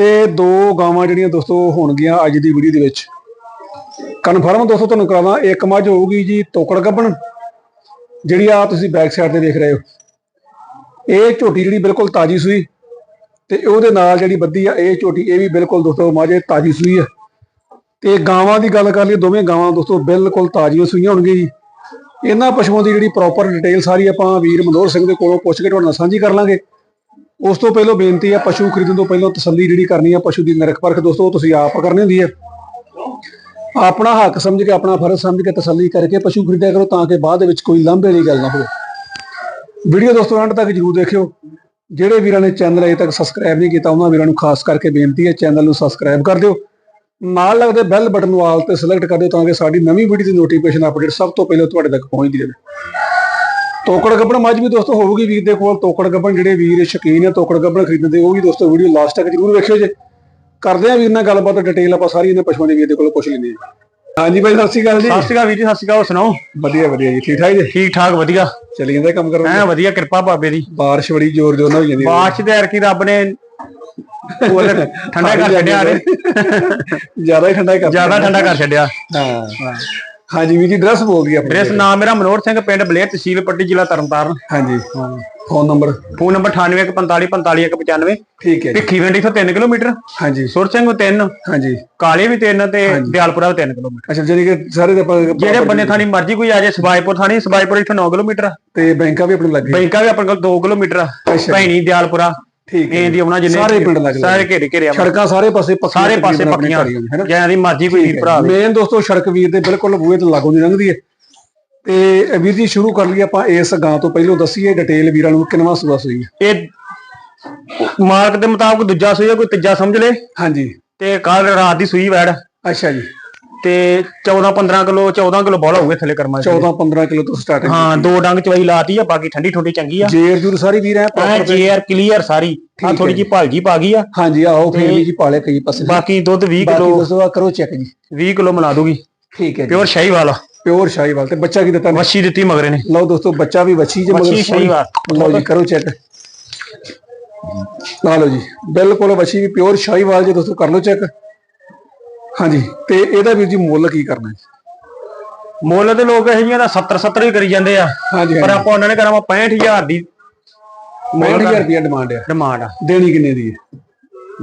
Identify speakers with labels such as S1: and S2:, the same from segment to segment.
S1: ਤੇ ਦੋ ਗਾਵਾਂ ਜਿਹੜੀਆਂ ਦੋਸਤੋ ਹੋਣਗੀਆਂ ਅੱਜ ਦੀ ਵੀਡੀਓ ਦੇ ਵਿੱਚ। ਕਨਫਰਮ ਦੋਸਤੋ ਤੁਹਾਨੂੰ ਕਰਾਵਾਂ, ਇੱਕ ਮੱਝ ਹੋਊਗੀ ਜੀ ਤੋਕੜ ਗੱਬਣ, ਜਿਹੜੀ ਆ ਤੁਸੀਂ ਬੈਕ ਸਾਈਡ ਤੇ ਦੇਖ ਰਹੇ ਹੋ। ਇਹ ਝੋਟੀ ਜਿਹੜੀ ਬਿਲਕੁਲ ਤਾਜੀ ਸੂਈ ਤੇ ਉਹਦੇ ਨਾਲ ਜਿਹੜੀ ਬੱਦੀ ਆ, ਇਹ ਝੋਟੀ, ਇਹ ਵੀ ਬਿਲਕੁਲ ਦੋਸਤੋ ਮੱਝ ਤਾਜੀ ਸੂਈ ਆ। ਤੇ ਗਾਵਾਂ ਦੀ ਗੱਲ ਕਰ ਲਈਏ, ਦੋਵੇਂ ਗਾਵਾਂ ਦੋਸਤੋ ਬਿਲਕੁਲ ਤਾਜ਼ੀਆਂ ਸੂਈਆਂ ਹੋਣਗੀਆਂ ਜੀ। ਇਹਨਾਂ ਪਸ਼ੂਆਂ ਦੀ ਜਿਹੜੀ ਪ੍ਰੋਪਰ ਡਿਟੇਲ ਸਾਰੀ ਆਪਾਂ ਵੀਰ ਮਨੋਹਰ ਸਿੰਘ ਦੇ ਕੋਲੋਂ ਪੁੱਛ ਕੇ ਤੁਹਾਡੇ ਨਾਲ ਸਾਂਝੀ ਕਰ ਲਾਂਗੇ। ਉਸ ਤੋਂ ਪਹਿਲਾਂ ਬੇਨਤੀ ਹੈ ਪਸ਼ੂ ਖਰੀਦਣ ਤੋਂ ਪਹਿਲਾਂ ਤਸੱਲੀ ਜਿਹੜੀ ਕਰਨੀ ਹੈ ਪਸ਼ੂ ਦੀ ਨਿਰਖ ਪਰਖ ਦੋਸਤੋ, ਉਹ ਤੁਸੀਂ ਆਪ ਕਰਨੀ ਹੁੰਦੀ ਹੈ। ਆਪਣਾ ਹੱਕ ਸਮਝ ਕੇ, ਆਪਣਾ ਫਰਜ਼ ਸਮਝ ਕੇ ਤਸੱਲੀ ਕਰਕੇ ਪਸ਼ੂ ਖਰੀਦਿਆ ਕਰੋ ਤਾਂ ਕਿ ਬਾਅਦ ਦੇ ਵਿੱਚ ਕੋਈ ਲਾਂਭੇ ਵਾਲੀ ਗੱਲ ਨਾ ਹੋਵੇ। ਵੀਡੀਓ ਦੋਸਤੋ ਐਂਡ ਤੱਕ ਜਰੂਰ ਦੇਖਿਓ। ਜਿਹੜੇ ਵੀਰਾਂ ਨੇ ਚੈਨਲ ਅਜੇ ਤੱਕ ਸਬਸਕ੍ਰਾਈਬ ਨਹੀਂ ਕੀਤਾ, ਉਹਨਾਂ ਵੀਰਾਂ ਨੂੰ ਖਾਸ ਕਰਕੇ ਬੇਨਤੀ ਹੈ ਚੈਨਲ ਨੂੰ ਸਬਸਕ੍ਰਾਈਬ ਕਰ ਦਿਓ। ਨਾਲ ਲੱਗਦੇ ਬੈਲ ਬਟਨ ਨੂੰ ਆਲ ਤੇ ਸਿਲੈਕਟ ਕਰ ਦਿਓ ਤਾਂ ਕਿ ਸਾਡੀ ਨਵੀਂ ਵੀਡੀਓ ਦੀ ਨੋਟੀਫਿਕੇਸ਼ਨ ਅਪਡੇਟ ਸਭ ਤੋਂ ਪਹਿਲਾਂ ਤੁਹਾਡੇ ਤੱਕ ਪਹੁੰਚਦੀ ਰਹੇ। ਤੋਕੜ ਗੱਬਣ ਮੱਝ ਵੀ ਦੋਸਤੋ ਹੋਊਗੀ ਵੀਰ ਦੇ ਕੋਲ। ਤੋਕੜ ਗੱਬਣ ਜਿਹੜੇ ਵੀਰ ਸ਼ੌਕੀਨ ਆ ਤੋਕੜ ਗੱਬਣ ਖਰੀਦਣ ਦੇ ਉਹ ਵੀ ਦੋਸਤੋ ਵੀਡੀਓ ਲਾਸਟ ਤੱਕ ਜਰੂਰ ਵੇਖਿਓ ਜੇ। ਕਰਦੇ ਆ ਵੀਰ ਨਾਲ ਗੱਲਬਾਤ ਡਿਟੇਲ ਆਪਾਂ ਸਾਰੀ ਇਹਨਾਂ ਪਸ਼ੂਆਂ ਦੇ ਵੀਰ ਦੇ ਕੋਲੋਂ ਪੁੱਛ ਲੈਂਦੇ ਹਾਂ ਹਾਂਜੀ ਭਾਈ ਸਤਿ ਸ਼੍ਰੀ ਅਕਾਲ ਜੀ।
S2: ਸਤਿ ਸ਼੍ਰੀ ਅਕਾਲ ਵੀਰ ਜੀ ਸਤਿ ਸ਼੍ਰੀ ਅਕਾਲ ਸੁਣਾਓ?
S1: ਵਧੀਆ ਵਧੀਆ ਜੀ। ਠੀਕ ਠਾਕ ਜੀ?
S2: ਠੀਕ ਠਾਕ ਵਧੀਆ।
S1: ਚੱਲੀ ਜਾਂਦਾ ਕੰਮ ਕਰੋ
S2: ਐ ਵਧੀਆ ਕਿਰਪਾ ਬਾਬੇ ਦੀ।
S1: ਬਾਰਿਸ਼ ਬੜੀ ਜ਼ੋਰ ਦੇ ਉਹਨਾਂ ਹੋਈ ਜਾਂਦੀ
S2: ਚ ਤੇ ਅਰਕੀ ਰੱਬ ਨੇ ਉਹ ਠੰਡਾ ਕਰ ਛੱਡਿਆ ਰੇ
S1: ਜ਼ਿਆਦਾ ਹੀ ਠੰਡਾ ਕਰ
S2: ਜ਼ਿਆਦਾ ਠੰਡਾ ਕਰ ਛੱਡਿਆ।
S1: ਹਾਂ। ਹਾਂਜੀ ਵੀਰ ਜੀ ਡਰੈਸ ਬੋਲ ਆਪਣੀ
S2: ਮੇਰਾ ਨਾਮ ਮੇਰਾ ਮਨੋਹਰ ਸਿੰਘ ਪਿੰਡ ਬਲੇਰ ਤਹਿਸੀਲ ਪੱਟੀ ਜ਼ਿਲ੍ਹਾ ਤਰਨਤਾਰਨ।
S1: ਹਾਂਜੀ ਫੋਨ ਨੰਬਰ
S2: ਫੋਨ ਨੰਬਰ 9845455195
S1: ਠੀਕ ਹੈ
S2: ਭਿੱਖੀ ਵੰਡੀ ਤੋਂ 3 ਕਿਲੋਮੀਟਰ।
S1: ਹਾਂਜੀ।
S2: ਸੁਰ ਸਿੰਘ 3
S1: ਹਾਂਜੀ।
S2: ਕਾਲੇ ਵੀ 3 ਤੇ ਦਿਆਲਪੁਰਾ ਵੀ 3 ਕਿਲੋਮੀਟਰ।
S1: ਅੱਛਾ ਕਿ ਸਾਰੇ ਦੇ ਆਪਾਂ
S2: ਜਿਹੜੇ ਬੰਨੇ ਥਾਣੀ ਮਰਜ਼ੀ ਕੋਈ ਆ ਜਾਏ ਸਬਾਈਪੁਰ ਥਾਣੀ ਸਬਾਈਪੁਰ ਇੱਥੋਂ 9 ਕਿਲੋਮੀਟਰ।
S1: ਤੇ ਬੈਂਕਾਂ ਵੀ ਆਪਣੇ ਲੱਗੇ
S2: ਬੈਂਕਾ ਵੀ ਆਪਣੇ ਕੋਲ 2 ਕਿਲੋਮੀਟਰ। ਭੈਣੀ ਦਿਆਲਪੁਰਾ।
S1: ਠੀਕ ਹੈ
S2: ਦੀ ਆਉਣਾ ਜਿੰਨੇ
S1: ਸਾਰੇ ਪਿੰਡ ਲੱਗ ਲੱਗ
S2: ਸਾਰੇ ਘੇਰੇ ਘੇਰੇ
S1: ਸੜਕਾਂ ਸਾਰੇ ਪਾਸੇ ਪੱਕੀਆਂ
S2: ਸਾਰੇ ਪਾਸੇ ਪੱਕੀਆਂ।
S1: ਘਰ ਹੀ ਹੋਣ, ਹੈਨਾ?
S2: ਜਾਂ ਦੀ ਮਰਜ਼ੀ ਕੋਈ ਵੀਰ ਭਰਾ।
S1: ਮੇਨ ਦੋਸਤੋ ਸੜਕ ਵੀਰ ਦੇ ਬਿਲਕੁਲ ਬੂਹੇ ਤੇ ਲਾਗੋਂ ਦੀ ਲੰਘਦੀ ਹੈ। ਤੇ ਵੀਰ ਜੀ ਸ਼ੁਰੂ ਕਰ ਲਈ ਆਪਾਂ ਇਸ ਗਾਂ ਤੋਂ। ਪਹਿਲਾਂ ਦੱਸੀਏ ਡਿਟੇਲ ਵੀਰਾਂ ਨੂੰ ਕਿੰਨਵਾਂ ਸੂਆ ਸੂਈ
S2: ਇਹ ਮਾਰਕ ਦੇ ਮੁਤਾਬਕ ਦੂਜਾ ਸੂਈ ਕੋਈ ਤੀਜਾ ਸਮਝ ਲੈ।
S1: ਹਾਂਜੀ।
S2: ਤੇ ਕੱਲ ਰਾਤ ਦੀ ਸੂਈ ਵੈੜ।
S1: ਅੱਛਾ ਜੀ।
S2: ਤੇ 14 15 ਕਿਲੋ 14 ਕਿਲੋ ਬੋਲਾ ਹੋਊਗਾ ਥੱਲੇ ਕਰਮਾ
S1: 14 15 ਕਿਲੋ ਤੋਂ ਸਟਾਰਟ ਹੈ
S2: ਦੋ ਡੰਗ ਚਵਾਈ ਲਾਤੀ ਆ ਬਾਕੀ ਠੰਡੀ ਠੰਡੀ ਚੰਗੀ ਆ।
S1: ਜੇਰ ਜੂਰ ਸਾਰੀ ਵੀਰ
S2: ਐ
S1: ਤੇ-
S2: ਜੇਆਰ ਕਲੀਅਰ ਸਾਰੀ ਆ ਥੋੜੀ ਜੀ। ਭਾਲਜੀ ਪਾ ਗਈ ਆ।
S1: ਹਾਂਜੀ ਆਓ ਫੇਰ ਵੀ ਜੀ ਪਾਲੇ ਕਈ ਪਾਸੇ।
S2: ਬਾਕੀ ਦੁੱਧ 20
S1: ਬਾਕੀ
S2: ਕਿਲੋ
S1: ਦੱਸੋ ਕਰੋ ਚੈੱਕ ਜੀ।
S2: 20 ਕਿਲੋ ਮਿਲਾ ਦੂਗੀ।
S1: ਠੀਕ ਹੈ
S2: ਪਿਓਰ ਸ਼ਾਹੀ ਵਾਲਾ
S1: ਪਿਓਰ ਸ਼ਾਹੀਵਾਲ। ਤੇ ਬੱਚਾ ਕੀ ਦਿੱਤਾ
S2: ਮੱਛੀ ਦਿੱਤੀ ਮਗਰੇ ਨੇ।
S1: ਲਓ ਦੋਸਤੋ ਬੱਚਾ ਵੀ ਵੱਛੀ ਜੇ
S2: ਵੱਛੀ
S1: ਮਗਰ
S2: ਸ਼ਾਹੀਵਾਲ।
S1: ਲਓ ਜੀ ਕਰੋ ਚੈੱਕ ਨਾ ਲਓ ਜੀ। ਬਿਲਕੁਲ ਵੱਛੀ ਵੀ ਪਿਓਰ ਸ਼ਾਹੀਵਾਲ ਜੀ ਦੋਸਤੋ ਕਰ ਲਓ ਚੈੱਕ ਹਾਂਜੀ ਤੇ ਇਹਦਾ ਵੀਰ ਜੀ ਮੁੱਲ ਕੀ ਕਰਨਾ ਹੈ
S2: ਮੁੱਲ ਤੇ ਲੋਕ ਇਹ ਜੀਆਂ ਦਾ 70 70 ਹੀ ਕਰੀ ਜਾਂਦੇ ਆ।
S1: ਹਾਂਜੀ
S2: ਪਰ
S1: ਹਾਂਜੀ।
S2: ਆਪਾਂ ਉਹਨਾਂ ਨੇ ਕਰਾਵਾ 65000 ਦੀ।
S1: 65000 ਰੁਪਏ ਡਿਮਾਂਡ ਹੈ
S2: ਡਿਮਾਂਡ ਆ।
S1: ਦੇਣੀ ਕਿੰਨੇ ਦੀ ਹੈ?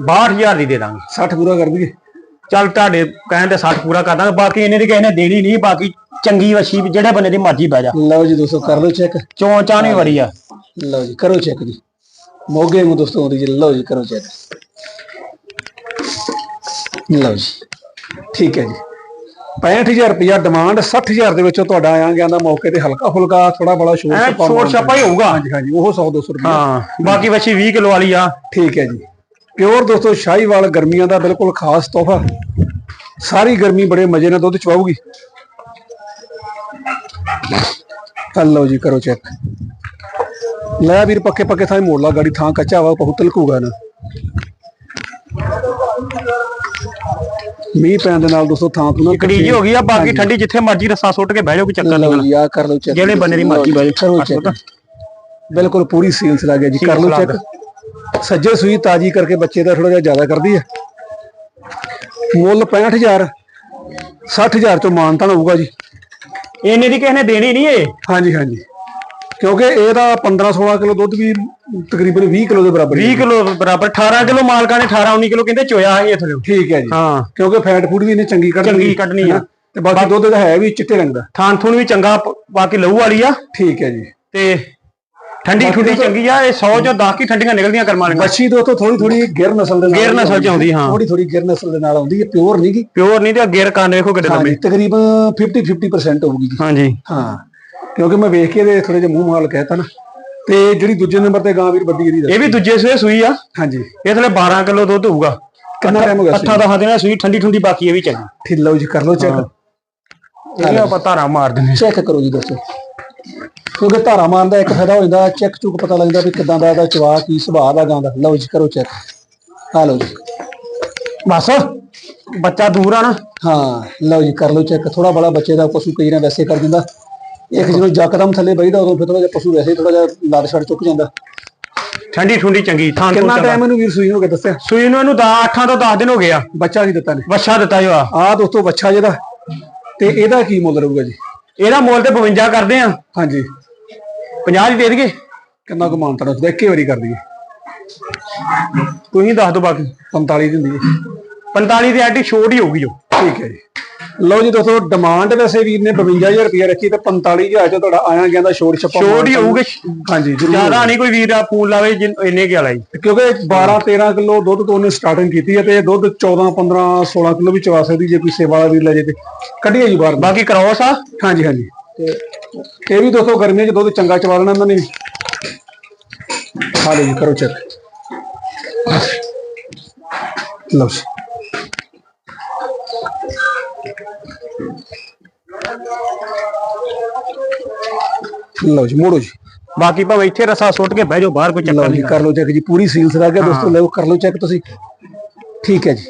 S2: 62000 ਦੀ ਦੇ ਦਾਂਗੇ।
S1: 60 ਪੂਰਾ ਕਰ ਦਈਏ।
S2: ਚੱਲ ਤੁਹਾਡੇ ਕਹਿਣ ਤੇ 60 ਪੂਰਾ ਕਰ ਦਾਂਗੇ ਬਾਕੀ ਇਹਨੇ ਦੀ ਕਿਸੇ ਨੇ ਦੇਣੀ ਨਹੀਂ ਬਾਕੀ ਚੰਗੀ ਵਛੀ ਵੀ ਜਿਹੜੇ ਬੰਦੇ ਦੀ ਮਰਜ਼ੀ ਬਹਿ ਜਾ।
S1: ਲਓ ਜੀ ਦੋਸਤੋ ਕਰ ਲਓ ਚੈੱਕ
S2: ਚੋਂ ਚਾਣੀ ਵੜੀ ਆ।
S1: ਲਓ ਜੀ ਕਰੋ ਚੈੱਕ ਜੀ। ਮੋਗੇ ਨੂੰ ਦੋਸਤੋ ਆਉਂਦੀ ਜੀ ਲਓ ਜੀ ਕਰੋ ਚੈੱਕ ਲਓ ਜੀ। ਠੀਕ ਹੈ ਜੀ। 65000 ਰੁਪਇਆ ਡਿਮਾਂਡ 60000 ਦੇ ਵਿੱਚੋਂ ਤੁਹਾਡਾ ਆਇਆ ਗਿਆ ਦਾ ਮੌਕੇ ਤੇ ਹਲਕਾ ਫੁਲਕਾ ਥੋੜਾ ਬੜਾ ਸ਼ੋਰ ਛੱਪਾ
S2: ਛੋਟ ਛਾਪਾ ਹੀ ਹੋਊਗਾ?
S1: ਹਾਂਜੀ ਹਾਂਜੀ ਉਹ 100 200 ਰੁਪਏ
S2: ਹਾਂ ਬਾਕੀ ਵਛੀ 20 ਕਿਲੋ ਵਾਲੀ ਆ।
S1: ਠੀਕ ਹੈ ਜੀ। ਪਿਓਰ ਦੋਸਤੋ ਸ਼ਾਹੀਵਾਲ ਗਰਮੀਆਂ ਦਾ ਬਿਲਕੁਲ ਖਾਸ ਤੋਹਫਾ। ਸਾਰੀ ਗਰਮੀ ਬੜੇ ਮਜ਼ੇ ਨਾਲ ਦੁੱਧ ਚਵਾਉਗੀ ਲਓ ਜੀ ਕਰੋ ਚੈੱਕ। ਲੈ ਵੀਰ ਪੱਕੇ ਪੱਕੇ ਥਾਂ ਮੋੜ ਲਾ ਗਾੜੀ ਥਾਂ ਕੱਚਾ ਵਾ ਬਹੁਤ ਲਕੂਗਾ ਨਾ। ਮੀਂਹ ਪੈਣ ਦੇ ਨਾਲ ਦੋਸਤੋ ਥਾਂ ਤੋਂ ਨਾ
S2: ਕੜੀ ਜੀ ਹੋ ਗਈ ਆ ਬਾਕੀ ਠੰਡੀ ਜਿੱਥੇ ਮਰਜ਼ੀ ਰਸਾ ਸੁੱਟ ਕੇ ਬਹਿ ਜਾਓ ਕੋਈ ਚੱਕਰ ਨਹੀਂ
S1: ਜੀ ਆ ਕਰ ਲਓ ਚੈੱਕ
S2: ਜਿਹੜੇ ਬੰਦੇ ਦੀ ਮਰਜ਼ੀ ਬਹਿ
S1: ਕਰੋ
S2: ਜਾਓ
S1: ਚੈੱਕ ਬਿਲਕੁਲ ਪੂਰੀ ਸੀਲਸ ਲੱਗ ਗਿਆ ਜੀ ਕਰ ਲਓ ਚੈੱਕ ਸੱਜੇ ਸੂਈ ਤਾਜੀ ਕਰਕੇ ਬੱਚੇ ਦਾ ਥੋੜਾ ਜਿਹਾ ਜ਼ਿਆਦਾ ਕਰਦੀ ਹੈ ਮੁੱਲ 65000 60000 ਚੋਂ ਮਾਨਤਾਨ ਹੋਊਗਾ ਜੀ।
S2: ਇਹਨੇ ਦੀ ਕਿਸੇ ਨੇ ਦੇਣੀ ਨਹੀਂ ਏ
S1: ਹਾਂਜੀ ਹਾਂਜੀ। ਕਿਉਂਕਿ ਇਹਦਾ 15 16 ਕਿਲੋ ਦੁੱਧ ਵੀ ਤਕਰੀਬਨ 20 ਕਿਲੋ ਦੇ ਬਰਾਬਰ ਹੀ
S2: 20 ਕਿਲੋ ਬਰਾਬਰ 18 ਕਿਲੋ ਮਾਲਕਾਂ ਨੇ 18 19 ਕਿਲੋ ਕਹਿੰਦੇ ਚੋਇਆ ਇਹ ਥਲੇ
S1: ਠੀਕ ਹੈ ਜੀ।
S2: ਹਾਂ।
S1: ਕਿਉਂਕਿ ਫੈਟ ਫੂਡ ਵੀ ਇਹਨੇ ਚੰਗੀ ਕੱਢਣੀ।
S2: ਚੰਗੀ ਕੱਢਣੀ ਆ।
S1: ਤੇ ਬਾਕੀ ਦੁੱਧ ਦਾ ਹੈ ਵੀ ਚਿੱਟੇ ਰੰਗ ਦਾ।
S2: ਥਾਂ ਥੂਣ ਵੀ ਚੰਗਾ ਬਾਕੀ ਲਹੂ ਵਾਲੀ ਆ।
S1: ਠੀਕ ਹੈ ਜੀ।
S2: ਤੇ ਠੰਡੀ ਠੁੰਡੀ ਚੰਗੀ ਆ ਇਹ 100 ਚੋਂ 10 ਕੀ ਠੰਡੀਆਂ ਨਿਕਲਦੀਆਂ ਕਰਮਾਂ ਨੇ
S1: ਬੱਚੀ ਦੋਸਤੋ ਥੋੜੀ ਥੋੜੀ ਗਿਰ ਨਸਲ ਦੇ ਨਾਲ
S2: ਗਿਰ ਨਸਲ ਚ ਆਉਂਦੀ, ਹਾਂ।
S1: ਥੋੜੀ ਥੋੜੀ ਗਿਰ ਨਸਲ ਦੇ ਨਾਲ ਆਉਂਦੀ ਹੈ ਪਿਓਰ ਨਹੀਂ ਗੀ।
S2: ਪਿਓਰ ਨਹੀਂ ਤੇ ਗੇਰ ਕੰਨ ਵੇਖੋ ਕਿੱਡੇ ਲੰਮੇ।
S1: ਤਕਰੀਬਨ 50 50% ਹੋਊਗੀ ਜੀ।
S2: ਹਾਂਜੀ
S1: ਹਾਂ। ਕਿਉਂਕਿ ਮੈਂ ਵੇਖ ਕੇ ਇਹਦੇ ਥੋੜੇ ਜਿਹਾ ਮੂੰਹ ਮਾਲ ਕਹਿਤਾ ਨਾ। ਤੇ ਜਿਹੜੀ ਦੂਜੇ ਨੰਬਰ ਤੇ ਗਾਂ ਵੀਰ ਵੱਡੀ ਇਹਦੀ
S2: ਇਹ ਵੀ ਦੂਜੇ ਸੂਏ ਸੂਈ ਆ।
S1: ਹਾਂਜੀ।
S2: ਇਹ ਥਲੇ 12 ਕਿਲੋ ਦੁੱਧ ਹੋਊਗਾ।
S1: ਕਿੰਨਾ ਟਾਈਮ ਹੋ ਗਿਆ
S2: ਅੱਠਾਂ ਦਹਾਂ ਦਿਨਾਂ ਸੂਈ ਠੰਡੀ ਠੰਡੀ ਬਾਕੀ ਇਹ ਵੀ ਚੰਗੀ
S1: ਠੀਕ ਲਓ ਜੀ ਕਰ ਲਓ ਚੈੱਕ
S2: ਇਹ ਆਪਾਂ ਧਾਰਾ ਮਾਰ ਦਿੰਦੇ
S1: ਚੈੱਕ ਕਰੋ ਜੀ ਦੱਸੋ। ਕਿਉਂਕਿ ਧਾਰਾ ਮਾਰਨ ਦਾ ਇੱਕ ਫਾਇਦਾ ਹੋ ਜਾਂਦਾ ਚੈੱਕ ਚੁੱਕ ਪਤਾ ਲੱਗਦਾ ਵੀ ਕਿਦਾਂ ਦਾ ਇਹਦਾ ਚਵਾ ਕੀ ਸੁਭਾਅ ਦਾ ਗਾਂ ਦਾ। ਲਓ ਜੀ ਕਰੋ ਚੈੱਕ ਆ ਲਓ ਜੀ।
S2: ਬਸ ਬੱਚਾ ਦੂਰ ਆ ਨਾ।
S1: ਹਾਂ ਲਓ ਜੀ ਕਰ ਲਓ ਚੈੱਕ ਥੋੜਾ ਬੜਾ ਬੱਚੇ ਦਾ ਪਸ਼ੂ ਕਈ ਨਾ ਵੈਸੇ ਕਰ ਦਿੰਦਾ। ਇੱਕ ਜਦੋਂ ਜੱਕਦਮ ਥੱਲੇ ਬਈਦਾ ਉਦੋਂ ਫਿਰ ਥੋੜਾ ਜਿਹਾ ਪਸ਼ੂ ਵੈਸੇ ਥੋੜਾ ਜਿਹਾ ਲੱਦ ਛੜ ਚੁੱਕ ਜਾਂਦਾ।
S2: ਠੰਡੀ ਠੰਡੀ ਚੰਗੀ ਥਾਂ ਤੋਂ
S1: ਕਿੰਨਾ। ਟਾਈਮ ਇਹਨੂੰ ਵੀਰ ਸੂਈ ਹੋ ਗਿਆ ਦੱਸਿਆ?
S2: ਸੂਈ ਨੂੰ ਇਹਨੂੰ 8 ਤੋਂ 10 ਦਿਨ ਹੋ ਗਏ ਆ।
S1: ਬੱਚਾ ਕੀ ਦਿੱਤਾ ਨੇ?
S2: ਵੱਛਾ ਦਿੱਤਾ ਜੋ ਆ
S1: ਆ ਦੋਸਤੋ ਬੱਚਾ ਜਿਹਦਾ ਤੇ ਇਹਦਾ ਕੀ ਮੁੱਲ ਰਹੂਗਾ ਜੀ?
S2: ਇਹਦਾ ਮੁੱਲ ਤੇ 52 ਕਰਦੇ ਆ।
S1: ਹਾਂਜੀ।
S2: 50 ਦੀ ਦੇ ਦੇਗੇ
S1: ਕਿੰਨਾ ਕੁ ਮਾਨਤਾ ਦੱਸਦਾ? ਇੱਕੇ ਵਾਰੀ ਕਰ ਦਈਏ।
S2: ਤੁਸੀਂ ਦੱਸ ਦਿਓ ਬਾਕੀ।
S1: 45 ਦੀ ਹੁੰਦੀ ਹੈ।
S2: 45 ਦੀ ਐਡੀ ਛੋਟ ਹੀ ਹੋਊਗੀ ਜੋ।
S1: ਠੀਕ ਹੈ ਜੀ। ਲਓ ਜੀ ਦੋਸਤੋ ਡਿਮਾਂਡ ਵੈਸੇ ਵੀਰ ਨੇ 52000 ਰੁਪਏ ਰੱਖੀ ਤੇ 45000 ਚ ਤੁਹਾਡਾ ਆਇਆ ਗਿਆ ਦਾ ਛੋੜ ਛੱਪਾ
S2: ਛੋਟ ਹੀ ਹੋਊਗੀ।
S1: ਹਾਂਜੀ
S2: ਜ਼ਿਆਦਾ ਨਹੀਂ ਕੋਈ ਵੀਰ ਆ ਫੂਲ ਲਾਵੇ ਇੰਨੇ ਕੀ ਵਾਲਾ ਜੀ।
S1: ਕਿਉਂਕਿ 12 13 ਕਿਲੋ ਦੁੱਧ ਤੋਂ ਉਹਨੇ ਸਟਾਰਟਿੰਗ ਕੀਤੀ ਹੈ ਤੇ ਦੁੱਧ 14 15 16 ਕਿਲੋ ਵੀ ਚਵਾ ਸਕਦੀ ਜੇ ਕੋਈ ਸੇਵਾ ਵਾਲਾ ਵੀਰ ਲੈ ਜੇ ਤੇ। ਕੱਢੀਏ ਜੀ ਬਾਹਰ
S2: ਬਾਕੀ ਕ੍ਰੋਸ ਆ।
S1: ਹਾਂਜੀ ਹਾਂਜੀ। ਤੇ ਇਹ ਵੀ ਦੋਸਤੋ ਗਰਮੀਆਂ 'ਚ ਦੁੱਧ ਚੰਗਾ ਚਵਾ ਲੈਣਾ ਇਹਨਾਂ ਨੇ ਲਓ ਜੀ ਕਰੋ ਚੈੱਕ ਲਓ ਲਓ ਜੀ ਮੋੜੋ ਜੀ
S2: ਬਾਕੀ ਭਾਵੇਂ ਇੱਥੇ ਰਸਾ ਸੁੱਟ ਕੇ ਬਹਿ ਜਾਓ ਬਾਹਰ ਕੋਈ ਚੱਕਰ
S1: ਲਓ ਜੀ
S2: ਨਹੀਂ
S1: ਕਰ ਲਓ ਚੈੱਕ ਜੀ ਪੂਰੀ ਸੀਲਸ ਲੱਗ ਗਿਆ ਦੋਸਤੋ ਲਓ ਕਰ ਲਓ ਚੈੱਕ ਤੁਸੀਂ। ਠੀਕ ਹੈ ਜੀ।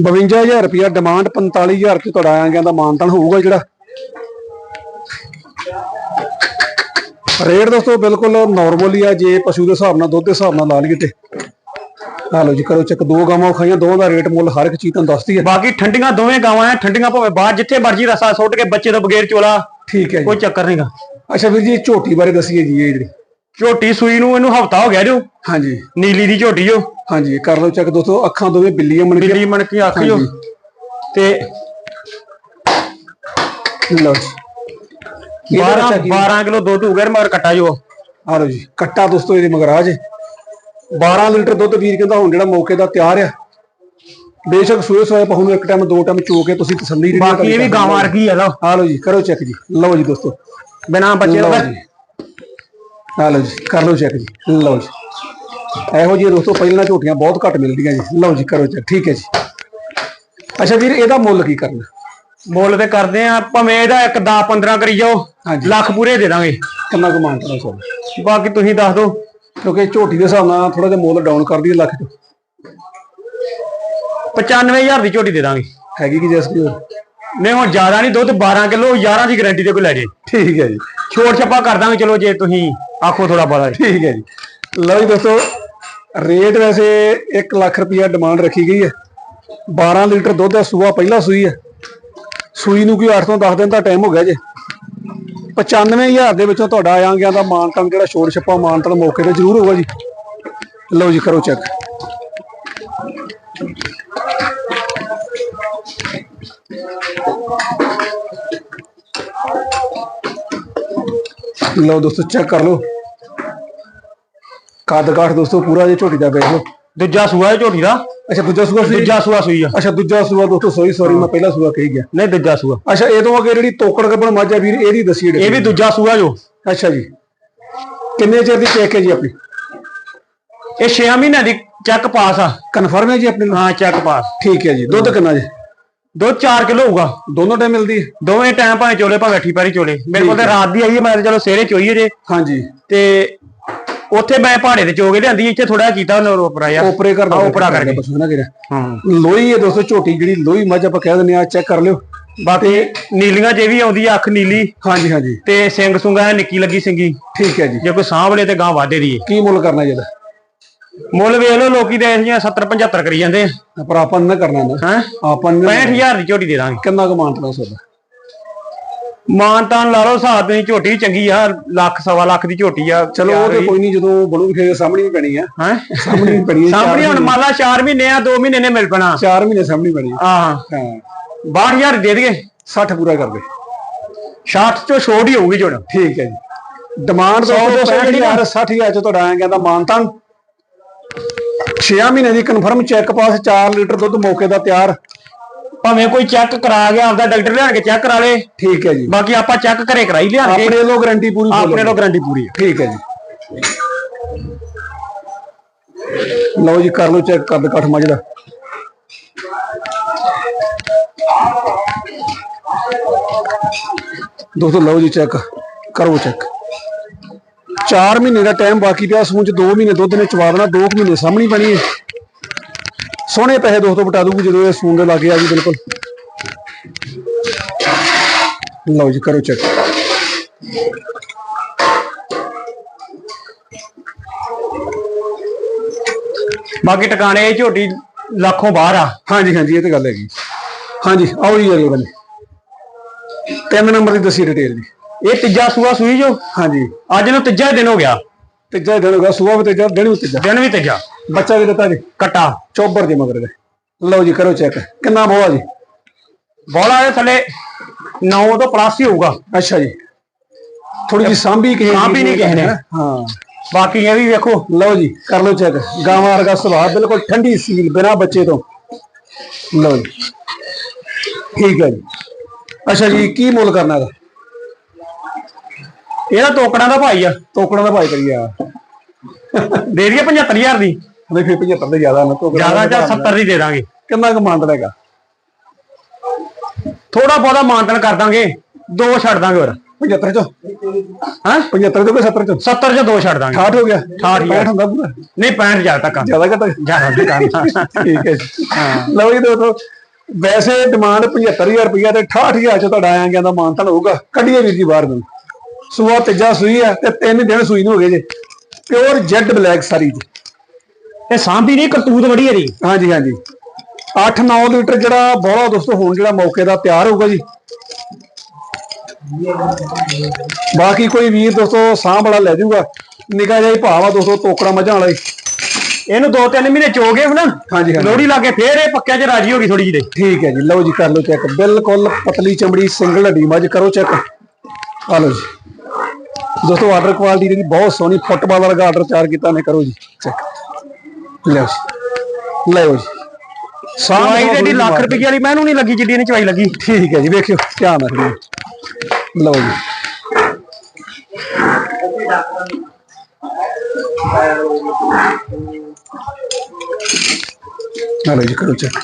S1: 52000 ਰੁਪਇਆ ਡਿਮਾਂਡ 45000 ਤੇ ਤੁਹਾਡਾ ਆਇਆ ਗਿਆ ਦਾ ਮਾਨਤਨ ਹੋਊਗਾ ਜਿਹੜਾ। ਰੇਟ ਦੋਸਤੋ ਬਿਲਕੁਲ ਨਾਰਮਲ ਹੀ ਆ ਜੇ ਪਸ਼ੂ ਦੇ ਹਿਸਾਬ ਨਾਲ ਦੁੱਧ ਦੇ ਹਿਸਾਬ ਨਾਲ ਲਾ ਲਈਏ ਤੇ। ਆ ਲਓ ਜੀ ਕਰੋ ਚੈੱਕ ਦੋ ਗਾਵਾਂ ਖਾਈਆਂ ਦੋਵਾਂ ਦਾ ਰੇਟ ਮੁੱਲ ਹਰ ਇੱਕ ਚੀਜ਼ ਤੁਹਾਨੂੰ ਦੱਸਦੀ ਹੈ।
S2: ਬਾਕੀ ਠੰਡੀਆਂ ਦੋਵੇਂ ਗਾਵਾਂ ਆ ਠੰਡੀਆਂ ਭਾਵੇਂ ਬਾਹਰ ਜਿੱਥੇ ਮਰਜ਼ੀ ਰਸਾ ਸੁੱਟ ਕੇ ਬੱਚੇ ਤੋਂ ਬਗੈਰ ਚੋਲਾ
S1: ਠੀਕ ਹੈ ਜੀ।
S2: ਕੋਈ ਚੱਕਰ ਨਹੀਂਗਾ
S1: ਅੱਛਾ ਵੀਰ ਜੀ ਝੋਟੀ ਬਾਰੇ ਦੱਸੀਏ ਜੀ ਇਹ ਜਿਹੜੀ।
S2: ਝੋਟੀ ਸੂਈ ਨੂੰ ਇਹਨੂੰ ਹਫਤਾ ਹੋ ਗਿਆ ਜੋ।
S1: ਹਾਂਜੀ।
S2: ਨੀਲੀ ਦੀ ਝੋਟੀ ਜੋ
S1: ਹਾਂਜੀ ਕਰ ਲਓ ਚੈੱਕ ਦੋਸਤੋ ਅੱਖਾਂ ਦੋਵੇਂ ਬਿੱਲੀਆਂ ਬਣ
S2: ਬਿੱਲੀ ਮਣ ਕੇ ਅੱਖ ਜੋ। ਤੇ
S1: ਲਓ ਜੀ। ਇਹਦਾ
S2: 12
S1: ਬੱਚਾ ਕੀ
S2: 12 ਕਿਲੋ ਦੁੱਧ ਹੋ ਗਿਆ ਮਗਰ ਕੱਟਾ ਜੋ।
S1: ਆ ਲਓ ਜੀ ਕੱਟਾ ਦੋਸਤੋ ਇਹਦੇ ਮਗਰਾਜ 12 ਲੀਟਰ ਦੁੱਧ ਵੀਰ ਕਹਿੰਦਾ ਹੁਣ ਜਿਹੜਾ ਮੌਕੇ ਦਾ ਤਿਆਰ ਆ। ਬੇਸ਼ੱਕ ਸੂਏ ਸੋਏ ਪਹੂ ਨੂੰ ਇੱਕ ਟਾਈਮ ਦੋ ਟਾਈਮ ਚੋ ਕੇ ਤੁਸੀਂ ਤਸੱਲੀ ਜਿਹੜੀ
S2: ਬਾਕੀ ਇਹ ਵੀ ਗਾਵਾਂ ਵਰਗੀ ਆ ਲਓ।
S1: ਆ ਲਓ ਜੀ ਕਰੋ ਚੈੱਕ ਜੀ। ਲਓ ਜੀ ਦੋਸਤੋ।
S2: ਬਿਨਾ ਬੱਚੇ ਦਾ
S1: ਆ ਲਓ ਜੀ ਕਰ ਲਓ ਚੈੱਕ ਜੀ। ਲਓ ਜੀ। ਇਹੋ ਜਿਹੇ ਦੋਸਤੋ ਪਹਿਲਾਂ ਝੋਟੀਆਂ ਬਹੁਤ ਘੱਟ ਮਿਲਦੀਆਂ ਜੀ। ਲਓ ਜੀ ਕਰੋ ਚੈੱਕ ਠੀਕ ਹੈ ਜੀ। ਅੱਛਾ ਵੀਰ ਇਹਦਾ ਮੁੱਲ ਕੀ ਕਰਨਾ?
S2: ਮੁੱਲ ਤੇ ਕਰਦੇ ਆ ਭਾਵੇਂ ਇਹਦਾ ਇੱਕ 10 15 ਕਰੀ ਜਾਓ। ਲੱਖ ਪੂਰੇ ਦੇ ਦਾਂਗੇ।
S1: ਕਿੰਨਾ ਕੁ ਮਾਨ ਕਰਨਾ ਚਾਹੁੰਦੇ
S2: ਬਾਕੀ ਤੁਸੀਂ ਦੱਸ ਦਿਓ।
S1: ਕਿਉਂਕਿ ਝੋਟੀ ਦੇ ਹਿਸਾਬ ਨਾਲ ਥੋੜਾ ਜਿਹਾ ਮੁੱਲ ਡਾਊਨ ਕਰ ਦਈਏ ਲੱਖ ਚ।
S2: 95000 ਦੀ ਝੋਟੀ ਦੇ ਦਾਂਗੇ।
S1: ਹੈਗੀ ਕੀ ਜੈਸ ਕੀ
S2: ਨਹੀਂ ਹੁਣ ਜ਼ਿਆਦਾ ਨਹੀਂ ਦੁੱਧ 12 ਕਿਲੋ 11 ਦੀ ਗਾਰੰਟੀ ਤੇ ਕੋਈ ਲੈ ਜੇ।
S1: ਠੀਕ ਹੈ ਜੀ।
S2: ਛੋਟ ਛੱਪਾ ਕਰ ਦਾਂਗੇ ਚਲੋ ਜੇ ਤੁਸੀਂ ਆਖੋ ਥੋੜਾ ਬੜਾ
S1: ਠੀਕ ਹੈ ਜੀ। ਲਓ ਜੀ ਦੋਸਤੋ ਰੇਟ ਵੈਸੇ 1 ਲੱਖ ਰੁਪਇਆ ਡਿਮਾਂਡ ਰੱਖੀ ਗਈ ਹੈ। 12 ਲੀਟਰ ਦੁੱਧ ਸੂਆ ਪਹਿਲਾ ਸੂਈ ਹੈ। ਸੂਈ ਨੂੰ ਕੋਈ 8 ਤੋਂ 10 ਦਿਨ ਦਾ ਟਾਈਮ ਹੋ ਗਿਆ ਜੇ। 95000 ਦੇ ਵਿੱਚੋਂ ਤੁਹਾਡਾ ਆਇਆ ਗਿਆ ਦਾ ਮਾਨਤਨ ਜਿਹੜਾ ਸ਼ੋਰ ਛੱਪਾ ਮਾਨਤਨ ਮੌਕੇ ਤੇ ਜ਼ਰੂਰ ਹੋਊਗਾ ਜੀ। ਲਓ ਜੀ, ਕਰੋ ਚੈੱਕ ਲਓ ਦੋਸਤੋ ਚੈੱਕ ਕਰ ਲਓ। ਕੱਦ ਕਾਠ ਦੋਸਤੋ, ਪੂਰਾ ਜੇ ਝੋਟੀ ਦਾ ਵੇਖ ਲਓ।
S2: ਦੂਜਾ ਸੂਆ ਹੈ ਝੋਟੀ ਦਾ।
S1: ਅੱਛਾ ਦੂਜਾ ਸੂਆ ਸੀ?
S2: ਦੂਜਾ ਸੂਆ ਸੂਈ ਆ
S1: ਅੱਛਾ ਦੂਜਾ ਸੂਆ ਦੋਸਤੋ ਸੌਰੀ ਸੌਰੀ ਮੈਂ ਪਹਿਲਾ ਸੂਆ ਕਹੀ ਗਿਆ।
S2: ਨਹੀਂ ਦੂਜਾ ਸੂਆ।
S1: ਅੱਛਾ ਇਹ ਤੋਂ ਅੱਗੇ ਜਿਹੜੀ ਤੋਕੜ ਗੱਬਣ ਮਾਝਾ ਵੀਰ ਇਹਦੀ ਦੱਸੀ
S2: ਇਹ ਵੀ ਦੂਜਾ ਸੂਆ ਜੋ।
S1: ਅੱਛਾ ਜੀ। ਕਿੰਨੇ ਚਿਰ ਦੀ ਚੈੱਕ ਹੈ ਜੀ ਆਪਣੀ?
S2: ਇਹ 6 ਮਹੀਨਿਆਂ ਦੀ ਚੈੱਕ ਪਾਸ ਆ।
S1: ਕਨਫਰਮ ਹੈ ਜੀ ਆਪਣੀ?
S2: ਹਾਂ ਚੈੱਕ ਪਾਸ
S1: ਠੀਕ ਹੈ ਜੀ। ਦੁੱਧ ਕਿੰਨਾ ਜੀ?
S2: ਦੋ 4 ਕਿਲੋ ਹੋਊਗਾ।
S1: ਦੋਨੋਂ ਟਾਈਮ ਮਿਲਦੀ ਹੈ?
S2: ਦੋਵੇਂ ਟਾਈਮ ਭਾਵੇਂ ਚੋਲੇ ਭਾਵੇਂ ਪੈਰੀ ਚੋਲੇ। ਮੇਰੇ ਕੋਲ ਤੇ ਰਾਤ ਦੀ ਆਈ ਹੈ ਮੈਂ ਚਲੋ ਸਵੇਰੇ ਚੋਈਏ ਜੇ।
S1: ਹਾਂਜੀ।
S2: ਤੇ ਉੱਥੇ ਮੈਂ ਪਹਾੜੇ ਤੇ ਚੋਗੇ ਲਿਆਂਦੀ ਇੱਥੇ ਥੋੜਾ ਕੀਤਾ ਉਹਨੇ ਉਪਰਾ ਯਾਰ
S1: ਓਪਰੇ ਕਰਦਾ
S2: ਹਾਂ, ਓਪਰਾ ਕਰਕੇ।
S1: ਬਸ ਨਾ ਕਿਹੜਾ।
S2: ਹਾਂ।
S1: ਲੋਈ ਹੈ ਦੋਸਤੋ ਝੋਟੀ ਜਿਹੜੀ ਲੋਈ ਮੱਝ ਆਪਾਂ ਕਹਿ ਦਿੰਦੇ ਆ ਚੈੱਕ ਕਰ ਲਿਓ।
S2: ਬਾਕੀ ਨੀਲੀਆਂ ਜੇ ਵੀ ਆਉਂਦੀ ਆ ਅੱਖ ਨੀਲੀ।
S1: ਹਾਂਜੀ ਹਾਂਜੀ।
S2: ਤੇ ਸਿੰਘ ਸੁੰਗਾ ਨਿੱਕੀ ਲੱਗੀ ਸਿੰਗੀ।
S1: ਠੀਕ ਹੈ ਜੀ।
S2: ਜੇ ਕੋਈ ਸਾਂਭਲੇ ਤੇ ਗਾਂ ਵਾਧੇ ਦੀ
S1: ਕੀ ਮੁੱਲ ਕਰਨਾ ਜੀ ਇਹਦਾ?
S2: ਮੁੱਲ ਵੇਖ ਲਓ ਲੋਕੀ ਤੇ ਇਹੀਆਂ 70 75 ਕਰੀ ਜਾਂਦੇ ਆ।
S1: ਪਰ ਆਪਾਂ ਨੇ ਨਾ ਕਰਨਾ ਨਾ
S2: ਹੈ?
S1: ਆਪਾਂ ਨੇ
S2: 65000 ਦੀ ਝੋਟੀ ਦੇ ਦਾਂਗੇ।
S1: ਕਿੰਨਾ ਕੁ ਮਾਨਤਨਾ ਸੋਦਾ
S2: ਮਾਨਤਾਨ ਲਾ ਲਓ ਹਿਸਾਬ ਦੀ ਝੋਟੀ ਚੰਗੀ ਆ ਲੱਖ ਸਵਾ ਲੱਖ ਦੀ ਝੋਟੀ ਆ।
S1: ਚਲੋ ਉਹ ਤੇ ਕੋਈ ਨਹੀਂ ਜਦੋਂ ਬਣੂਗੀ ਫੇਰ ਸਾਹਮਣੀ ਵੀ ਪੈਣੀ ਆ।
S2: ਹੈ?
S1: ਸਾਹਮਣੀ ਵੀ ਪੈਣੀ ਆ
S2: ਸਾਹਮਣੇ ਹੁਣ ਮੰਨ ਲਾ 4 ਮਹੀਨੇ ਆ 2 ਮਹੀਨੇ ਨੇ ਮਿਲ ਪੈਣਾ।
S1: 4 ਮਹੀਨੇ ਸਾਹਮਣੀ ਪੈਣੀ ਆ।
S2: ਹਾਂ।
S1: ਹਾਂ
S2: 62000 ਦੇ ਦੇਗੇ
S1: 60 ਪੂਰਾ ਕਰ ਦੇ।
S2: 60 ਚੋਂ ਛੋਟ ਹੀ ਹੋਊਗੀ ਜੋੜ।
S1: ਠੀਕ ਹੈ ਜੀ। ਡਿਮਾਂਡ
S2: ਜਿਹੜੀ
S1: 65000 60000 ਚ ਤੁਹਾਡਾ ਆਇਆ ਕਹਿੰਦਾ ਮਾਨਤਾਨ। 6 ਮਹੀਨੇ ਦੀ ਕਨਫਰਮ ਚੈੱਕ ਪਾਸ 4 ਲੀਟਰ ਦੁੱਧ ਮੌਕੇ ਦਾ ਤਿਆਰ।
S2: ਭਾਵੇਂ ਕੋਈ ਚੈੱਕ ਕਰਾ ਗਿਆ ਆਪਦਾ ਡਾਕਟਰ ਲਿਆਣ ਕੇ ਚੈੱਕ ਕਰਾ ਲੇ।
S1: ਠੀਕ ਹੈ ਜੀ।
S2: ਬਾਕੀ ਆਪਾਂ ਚੈੱਕ ਘਰੇ ਕਰਾਈ ਲਿਆਣਗੇ
S1: ਆਪਣੇ ਵੱਲੋਂ ਗਾਰੰਟੀ ਪੂਰੀ
S2: ਆਪਣੇ ਲੋ ਗਾਰੰਟੀ ਪੂਰੀ ਹੈ
S1: ਠੀਕ ਹੈ ਜੀ। ਲਓ ਜੀ ਕਰ ਲਓ ਚੈੱਕ ਕੱਦ ਕੱਠ ਮੱਝ ਦਾ ਦੋਸਤੋ ਲਓ ਜੀ ਚੈੱਕ ਕਰੋ ਚੈੱਕ 4 ਮਹੀਨੇ ਦਾ ਟਾਈਮ ਬਾਕੀ ਪਿਆ ਸੂਣ ਚ 2 ਮਹੀਨੇ ਦੁੱਧ ਨੇ ਚਵਾ ਦੇਣਾ 2 ਮਹੀਨੇ ਸਾਹਮਣੀ ਪੈਣੀ ਹੈ। ਸੋਹਣੇ ਪੈਸੇ ਦੋਸਤੋ ਬਟਾ ਦੂਗੀ ਜਦੋਂ ਇਹ ਸੂਣ ਦੇ ਲੱਗੇ ਆ ਜੀ ਬਿਲਕੁਲ। ਲਓ ਜੀ ਕਰੋ ਚੈੱਕ
S2: ਬਾਕੀ ਟਿਕਾਣੇ ਇਹ ਝੋਟੀ ਲੱਖੋਂ ਬਾਹਰ ਆ।
S1: ਹਾਂਜੀ ਹਾਂਜੀ ਇਹ ਤੇ ਗੱਲ ਹੈਗੀ। ਹਾਂਜੀ ਆਓ ਜੀ ਅਗਲੇ ਬੰਦੇ ਤਿੰਨ ਨੰਬਰ ਦੀ ਦੱਸੀ ਡਿਟੇਲ ਜੀ।
S2: ਇਹ ਤੀਜਾ ਸੂਆ ਸੂਈ ਜੋ?
S1: ਹਾਂਜੀ।
S2: ਅੱਜ ਨੂੰ ਤੀਜਾ ਦਿਨ ਹੋ ਗਿਆ।
S1: ਤੀਜਾ ਦਿਨ ਹੋ ਗਿਆ ਸੂਆ ਵੀ ਤੀਜਾ ਦਿਨ ਵੀ ਤੀਜਾ।
S2: ਦਿਨ ਵੀ ਤੀਜਾ।
S1: ਬੱਚਾ ਵੀ ਦਿੱਤਾ ਜੀ
S2: ਕਟਾ
S1: ਚੋਬਰ ਦੇ ਮਗਰ ਦੇ। ਲਓ ਜੀ ਕਰੋ ਚੈੱਕ ਕਿੰਨਾ ਬੋਆ ਜੀ?
S2: ਬੋਲਾ ਦੇ ਥੱਲੇ। 9 ਤੋਂ ਪਲੱਸ ਹੀ ਹੋਊਗਾ।
S1: ਅੱਛਾ ਜੀ। ਥੋੜੀ ਜੀ ਸਾਂਭੀ ਕਿਸੇ
S2: ਸਾਂਭੀ ਨਹੀਂ ਕਿਸੇ ਨੇ।
S1: ਹਾਂ।
S2: ਬਾਕੀ ਇਹ ਵੀ ਵੇਖੋ।
S1: ਲਓ ਜੀ ਕਰ ਲਓ ਚੈੱਕ ਗਾਵਾਂ ਵਰਗਾ ਸੁਭਾਅ ਬਿਲਕੁਲ ਠੰਡੀ ਸੀਲ ਬਿਨਾ ਬੱਚੇ ਤੋਂ। ਲਓ ਜੀ। ਠੀਕ ਹੈ ਜੀ। ਅੱਛਾ ਜੀ ਕੀ ਮੁੱਲ ਕਰਨਾ ਇਹਦਾ?
S2: ਇਹਦਾ ਤੋਕੜਾਂ ਦਾ ਭਾਈ ਆ।
S1: ਤੋਕੜਾਂ ਦਾ ਭਾਈ ਕਰੀਆ
S2: ਦੇ ਦਈਏ 75000 ਦੀ।
S1: ਨਹੀਂ ਫਿਰ 75 ਦੇ ਜ਼ਿਆਦਾ ਨਾ ਤੋਕੜਾਂ
S2: ਜ਼ਿਆਦਾ
S1: ਦਾ
S2: ਜਾਂ 70 ਦੀ ਦੇ ਦਾਂਗੇ।
S1: ਕਿੰਨਾ ਕੁ ਮੰਨ ਲਏਗਾ
S2: ਥੋੜਾ ਬਹੁਤਾ ਮਾਨਤਨ ਕਰ ਦਾਂਗੇ ਦੋ ਛੱਡ ਦਾਂਗੇ ਹੋਰ।
S1: 75 ਚੋਂ?
S2: ਹਾਂ?
S1: 75 ਚੋਂ ਕਿ 70 ਚੋਂ?
S2: 70 ਚ ਦੋ ਛੱਡ ਦਾਂਗੇ।
S1: 60 ਹੋ ਗਿਆ।
S2: 68
S1: 65 ਹੁੰਦਾ ਪੂਰਾ?
S2: ਨਹੀਂ 65000 ਤੱਕ
S1: ਜ਼ਿਆਦਾ ਘੱਟ?
S2: ਜ਼ਿਆਦਾ ਤੱਕ
S1: ਠੀਕ ਹੈ ਜੀ। ਲਓ ਜੀ ਦੋਸਤੋ ਵੈਸੇ ਡਿਮਾਂਡ 75000 ਰੁਪਇਆ ਤੇ 68000 ਚ ਤੁਹਾਡਾ ਆਇਆ ਗਿਆ ਦਾ ਮਾਨਤਨ ਹੋਊਗਾ। ਕੱਢੀਏ ਵੀਰ ਜੀ ਬਾਹਰ ਨੂੰ। ਸੂਆ ਤੀਜਾ ਸੂਈ ਆ ਤੇ ਤਿੰਨ ਦਿਨ ਸੂਈ ਨੂੰ ਹੋ ਗਏ ਜੇ। ਪਿਓਰ ਜੈਡ ਬਲੈਕ ਸਾਰੀ ਜੀ।
S2: ਇਹ ਸਾਂਭੀ ਨਹੀਂ ਕਰਤੂਤ ਬੜੀ ਇਹਦੀ।
S1: ਹਾਂਜੀ ਹਾਂਜੀ। 8-9 ਲੀਟਰ ਜਿਹੜਾ ਬੋਲਾ ਦੋਸਤੋ ਹੁਣ ਜਿਹੜਾ ਮੌਕੇ ਦਾ ਤਿਆਰ ਹੋਊਗਾ ਜੀ। ਬਾਕੀ ਕੋਈ ਵੀਰ ਦੋਸਤੋ ਸਾਂਭ ਵਾਲਾ ਲੈ ਜਾਊਗਾ ਨਿਕਾ ਹੀ ਭਾਵ ਦੋਸਤੋ ਤੋਕੜਾ ਮੱਝਾਂ ਵਾਲਾ
S2: ਇਹਨੂੰ ਦੋ ਤਿੰਨ ਮਹੀਨੇ ਚੋਗੇ ਨਾ
S1: ਹਾਂਜੀ ਹਾਂਜੀ।
S2: ਲੋੜੀ ਲਾ ਕੇ ਫੇਰ ਇਹ ਪੱਕਿਆਂ ਚ ਰਾਜੀ ਹੋ ਗਈ ਥੋੜੀ ਜਿਹੀ ਦੇ
S1: ਠੀਕ ਹੈ ਜੀ ਲਓ ਜੀ ਕਰ ਲਓ ਚੈੱਕ। ਬਿਲਕੁਲ ਪਤਲੀ ਚਮੜੀ ਸਿੰਗਲ ਹੱਡੀ ਮੱਝ ਕਰੋ ਚੈੱਕ। ਆ ਲਓ ਜੀ। ਦੋਸਤੋ ਆਰਡਰ ਕੁਆਲਿਟੀ ਜਿਹੜੀ ਬਹੁਤ ਸੋਹਣੀ ਫੁੱਟਬਾਲ ਵਰਗਾ ਆਰਡਰ ਤਿਆਰ ਕੀਤਾ ਨੇ ਕਰੋ ਜੀ ਚੈੱਕ। ਲਓ ਜੀ। ਲਓ ਜੀ।
S2: ਚਵਾਈ ਤੇ ਲੱਖ ਰੁਪਏ ਵਾਲੀ ਮੈਨੂੰ ਨਹੀਂ ਲੱਗੀ ਜਿੱਡੀ ਇਹਨੇ ਚਵਾਈ ਲੱਗੀ।
S1: ਠੀਕ ਹੈ ਜੀ ਵੇਖਿਓ ਧਿਆਨ ਜੀ ਲਓ ਜੀ। ਲਓ ਜੀ ਕਰੋ ਚੈੱਕ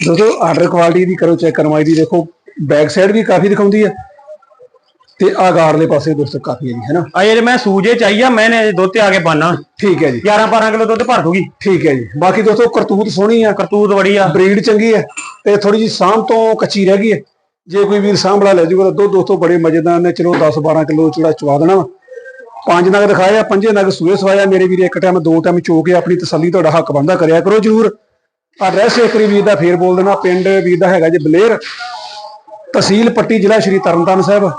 S1: ਦੋਸਤੋ ਆਰਡਰ ਕੁਆਲਿਟੀ ਦੀ ਕਰੋ ਚੈੱਕ ਕਰਵਾਈ ਦੀ ਦੇਖੋ ਬੈਕ ਸਾਈਡ ਵੀ ਕਾਫੀ ਦਿਖਾਉਂਦੀ ਹੈ। ਤੇ ਆਗਾਰਲੇ ਪਾਸੇ ਦੋਸਤੋ ਕਾਫੀ ਹੈ ਜੀ ਹੈਨਾ
S2: ਅਜੇ ਤੇ ਮੈਂ ਸੂਜੇ ਚਾਹੀਆ ਮੈਨੇ ਦੁੱਧ ਤੇ ਆ ਕੇ ਬਾਨਾ
S1: ਠੀਕ ਹੈ ਜੀ।
S2: 11 12 ਕਿਲੋ ਦੁੱਧ ਭਰ ਦੂਗੀ।
S1: ਠੀਕ ਹੈ ਜੀ। ਬਾਕੀ ਦੋਸਤੋ ਕਰਤੂਤ ਸੋਹਣੀ ਆ।
S2: ਕਰਤੂਤ ਬੜੀ ਆ।
S1: ਬਰੀਡ ਚੰਗੀ ਹੈ ਤੇ ਥੋੜੀ ਜੀ ਸਾਂਭ ਤੋਂ ਕੱਚੀ ਰਹਿ ਗਈ ਹੈ। ਜੇ ਕੋਈ ਵੀਰ ਸਾਂਭਲਾ ਲੈ ਜੂਗਾ ਤਾਂ ਦੁੱਧ ਦੋਸਤੋ ਬੜੇ ਮਜ਼ੇਦਾਰ ਨੇ। ਚਲੋ 10 12 ਕਿਲੋ ਚੂੜਾ ਚਵਾ ਦੇਣਾ। ਪੰਜ ਨਗ ਦਿਖਾਏ ਆ ਪੰਜੇ ਨਗ ਸੂਏ ਸਵਾਇਆ ਮੇਰੇ ਵੀਰ ਇੱਕ ਟਾਈਮ ਦੋ ਟਾਈਮ ਚੋ ਕੇ ਆਪਣੀ ਤਸੱਲੀ ਤੁਹਾਡਾ ਹੱਕ ਬੰਦਾ ਕਰਿਆ ਕਰੋ ਜਰੂਰ। ਐਡਰੈਸ ਇੱਕ ਵਾਰੀ ਵੀਰ ਦਾ ਫੇਰ ਬੋਲ ਦੇਣਾ। ਪਿੰਡ ਵੀਰ ਦਾ ਹੈਗਾ ਜੀ ਬਲੇਰ। ਤਹਿਸੀਲ ਪੱਟੀ ਜ਼ਿਲ੍ਹਾ ਸ਼੍ਰੀ ਤਰਨਤਾਰਨ ਸਾਹਿਬ।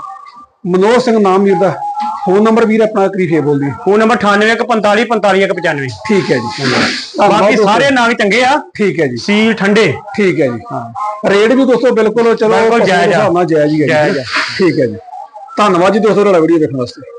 S1: ਮਨੋਜ ਸਿੰਘ ਨਾਮ ਵੀਰ ਦਾ। ਫੋਨ ਨੰਬਰ ਵੀਰ ਆਪਣਾ ਕਰੀ ਫੇਰ ਬੋਲ ਦੀ
S2: ਫੋਨ ਨੰਬਰ 9845 4595
S1: ਠੀਕ ਹੈ ਜੀ ਧੰਨਵਾਦ।
S2: ਬਾਕੀ
S1: ਦੋਸਤੋ।
S2: ਸਾਰੇ ਨਾਗ ਚੰਗੇ ਆ।
S1: ਠੀਕ ਹੈ ਜੀ।
S2: ਸੀਲ ਠੰਡੇ।
S1: ਠੀਕ ਹੈ ਜੀ ਹਾਂ। ਰੇਟ ਵੀ ਦੋਸਤੋ ਬਿਲਕੁਲ ਚਲੋ
S2: ਬਿਲਕੁਲ
S1: ਪਸੰਦ ਦੇ
S2: ਜਾਇਜ਼ ਆ।
S1: ਹਿਸਾਬ ਨਾਲ ਜਾਇਜ਼ ਹੀ ਹੈ
S2: ਜਾਇਜ਼
S1: ਜੀ
S2: ਆ।
S1: ਠੀਕ ਹੈ ਜੀ। ਧੰਨਵਾਦ ਜੀ ਦੋਸਤੋ ਤੁਹਾਡਾ ਵੀਡੀਓ ਦੇਖਣ ਵਾਸਤੇ।